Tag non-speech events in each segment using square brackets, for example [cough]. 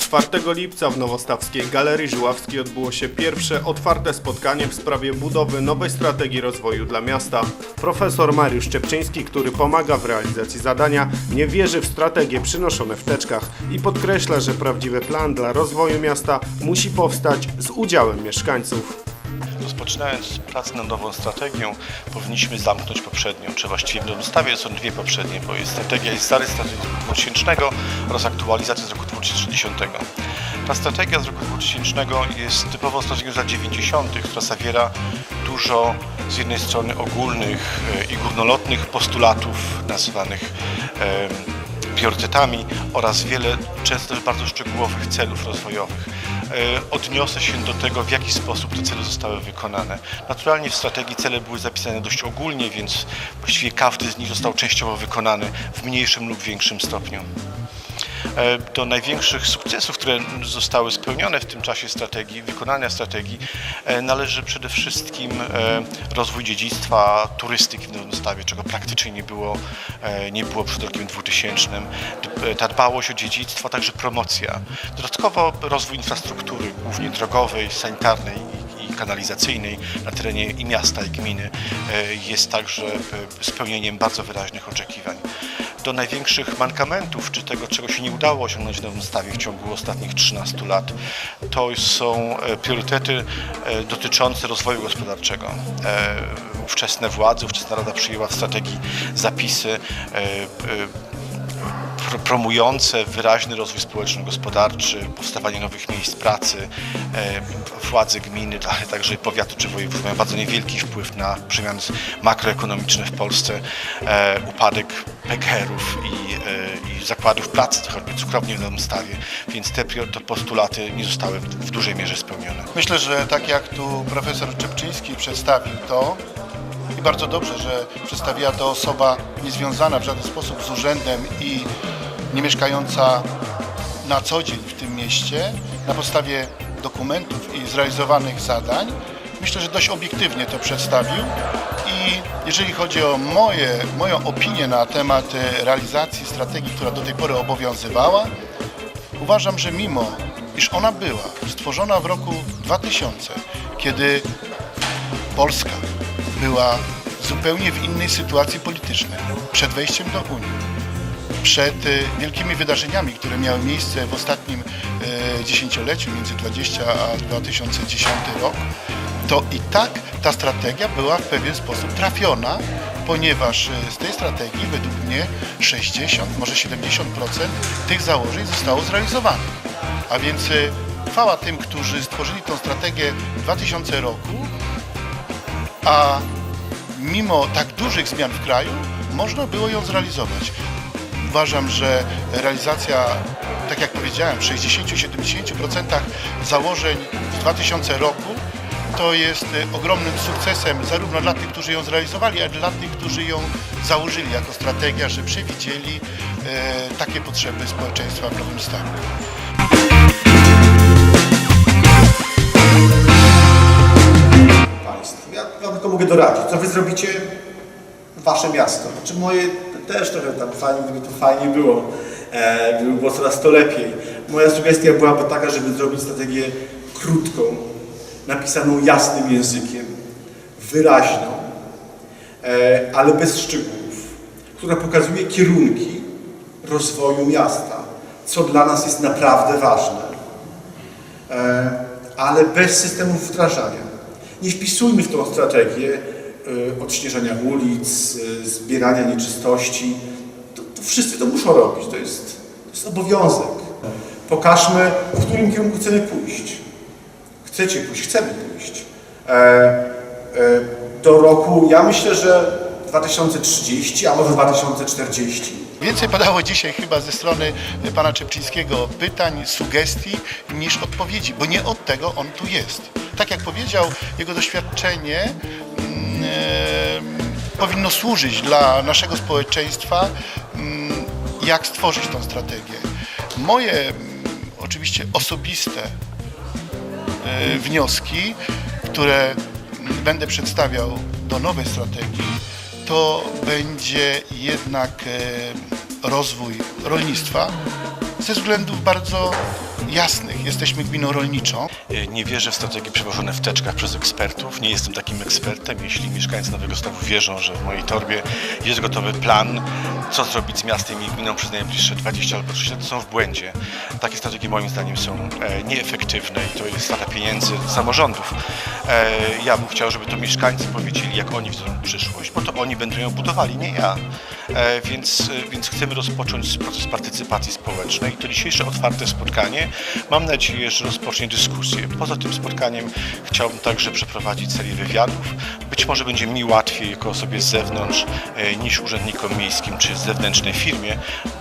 Czwartego lipca w Nowostawskiej Galerii Żuławskiej odbyło się pierwsze otwarte spotkanie w sprawie budowy nowej strategii rozwoju dla miasta. Profesor Mariusz Czepczyński, który pomaga w realizacji zadania, nie wierzy w strategie przynoszone w teczkach i podkreśla, że prawdziwy plan dla rozwoju miasta musi powstać z udziałem mieszkańców. Rozpoczynając pracę nad nową strategią, powinniśmy zamknąć poprzednią, czy właściwie w ustawie są dwie poprzednie, bo jest strategia jest starej strategii z roku 2000 oraz aktualizacja z roku 2010. Ta strategia z roku 2000 jest typową strategią z lat 90., która zawiera dużo z jednej strony ogólnych e, i górnolotnych postulatów nazywanych priorytetami oraz wiele często bardzo szczegółowych celów rozwojowych. E, Odniosę się do tego, w jaki sposób te cele zostały wykonane. Naturalnie w strategii cele były zapisane dość ogólnie, więc właściwie każdy z nich został częściowo wykonany w mniejszym lub większym stopniu. E, Do największych sukcesów, które zostały spełnione w tym czasie strategii, wykonania strategii, e, należy przede wszystkim e, rozwój dziedzictwa, turystyki w Nowym czego praktycznie nie było, nie było przed rokiem 2000. D- Ta dbałość o dziedzictwo, także promocja. Dodatkowo rozwój infrastruktury, głównie drogowej, sanitarnej kanalizacyjnej na terenie i miasta, i gminy jest także spełnieniem bardzo wyraźnych oczekiwań do największych mankamentów, czy tego, czego się nie udało osiągnąć w Nowym Stawie w ciągu ostatnich 13 lat, to są e, priorytety e, dotyczące rozwoju gospodarczego. E, Ówczesne władze, ówczesna Rada przyjęła w strategii zapisy promujące wyraźny rozwój społeczno-gospodarczy, powstawanie nowych miejsc pracy. E, Władze gminy, [laughs] ale także powiatu czy województwa mają bardzo niewielki wpływ na przemiany makroekonomiczne w Polsce, e, upadek PGR-ów i, e, i zakładów pracy, choćby cukrowni w Nowym Stawie, więc te, postulaty nie zostały w dużej mierze spełnione. Myślę, że tak jak tu profesor Czepczyński przedstawił to i bardzo dobrze, że przedstawiła to osoba niezwiązana w żaden sposób z urzędem i nie mieszkająca na co dzień w tym mieście, na podstawie dokumentów i zrealizowanych zadań, myślę, że dość obiektywnie to przedstawił. I jeżeli chodzi o moje, moją opinię na temat e, realizacji strategii, która do tej pory obowiązywała, Uważam, że mimo iż ona była stworzona w roku 2000, kiedy Polska była zupełnie w innej sytuacji politycznej, przed wejściem do Unii, przed y, wielkimi wydarzeniami, które miały miejsce w ostatnim e, dziesięcioleciu, między 20 a 2010 rok, to i tak ta strategia była w pewien sposób trafiona, ponieważ e, z tej strategii według mnie 60, może 70% tych założeń zostało zrealizowanych. A więc e, chwała tym, którzy stworzyli tą strategię w 2000 roku, a mimo tak dużych zmian w kraju można było ją zrealizować. Uważam, że realizacja, tak jak powiedziałem, w 60-70% założeń w 2000 roku to jest e, ogromnym sukcesem zarówno dla tych, którzy ją zrealizowali, jak i dla tych, którzy ją założyli jako strategia, że przewidzieli e, takie potrzeby społeczeństwa w Nowym Stanie. państwu. Ja tylko mogę doradzić, co wy zrobicie wasze miasto. Znaczy moje też trochę tam fajnie, gdyby to fajnie było, e, gdyby było coraz to lepiej. Moja sugestia byłaby taka, żeby zrobić strategię krótką, napisaną jasnym językiem, wyraźną, e, ale bez szczegółów, która pokazuje kierunki rozwoju miasta, co dla nas jest naprawdę ważne e, ale bez systemów wdrażania. Nie wpisujmy w tą strategię odśnieżania ulic, e, zbierania nieczystości. To, to wszyscy to muszą robić, to jest, to jest obowiązek. Pokażmy, w którym kierunku chcemy pójść. Chcecie pójść, chcemy pójść. E, e, do roku, ja myślę, że 2030, a może 2040. Więcej padało dzisiaj chyba ze strony pana Czepczyńskiego pytań, sugestii niż odpowiedzi, bo nie od tego on tu jest. Tak jak powiedział, jego doświadczenie mm, powinno służyć dla naszego społeczeństwa, mm, jak stworzyć tą strategię. Moje mm, oczywiście osobiste e, wnioski, które mm, będę przedstawiał do nowej strategii, to będzie jednak e, rozwój rolnictwa ze względów bardzo jasnych. Jesteśmy gminą rolniczą. Y, Nie wierzę w strategie przewożone w teczkach przez ekspertów. Nie jestem takim ekspertem. Jeśli mieszkańcy Nowego Stawu wierzą, że w mojej torbie jest gotowy plan, co zrobić z miastem i gminą przez najbliższe 20 albo 30 lat, to są w błędzie. Takie strategie moim zdaniem są e, nieefektywne i to jest strata pieniędzy samorządów. E, ja bym chciał, żeby to mieszkańcy powiedzieli, jak oni widzą przyszłość, bo to oni będą ją budowali, nie ja. E, więc, e, więc chcemy rozpocząć proces partycypacji społecznej. To dzisiejsze otwarte spotkanie mam nadzieję, że rozpocznie dyskusję. Poza tym spotkaniem chciałbym także przeprowadzić serię wywiadów. Być może będzie mi łatwiej jako osobie z zewnątrz e, niż urzędnikom miejskim czy zewnętrznej firmie.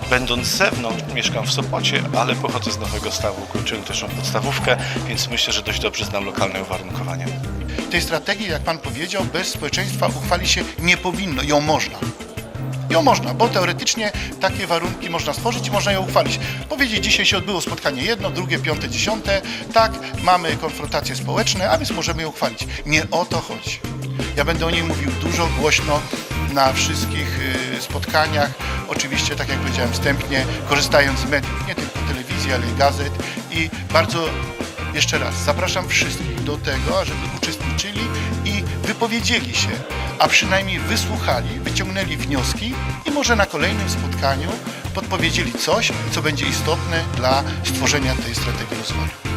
Będąc z zewnątrz, mieszkam w Sopocie, ale pochodzę z Nowego Stawu, ukończyłem też podstawówkę, więc myślę, że dość dobrze znam lokalne uwarunkowania. Tej strategii, jak Pan powiedział, bez społeczeństwa uchwalić się nie powinno. Ją można. Ją można, bo teoretycznie takie warunki można stworzyć i można ją uchwalić. Powiedzieć, dzisiaj się odbyło spotkanie jedno, drugie, piąte, dziesiąte. Tak, mamy konfrontacje społeczne, a więc możemy ją uchwalić. Nie o to chodzi. Ja będę o niej mówił dużo, głośno na wszystkich y, spotkaniach. Oczywiście, tak jak powiedziałem wstępnie, korzystając z mediów, nie tylko telewizji, ale i gazet. I bardzo jeszcze raz zapraszam wszystkich do tego, ażeby uczestniczyli i wypowiedzieli się, a przynajmniej wysłuchali, wyciągnęli wnioski i może na kolejnym spotkaniu podpowiedzieli coś, co będzie istotne dla stworzenia tej strategii rozwoju.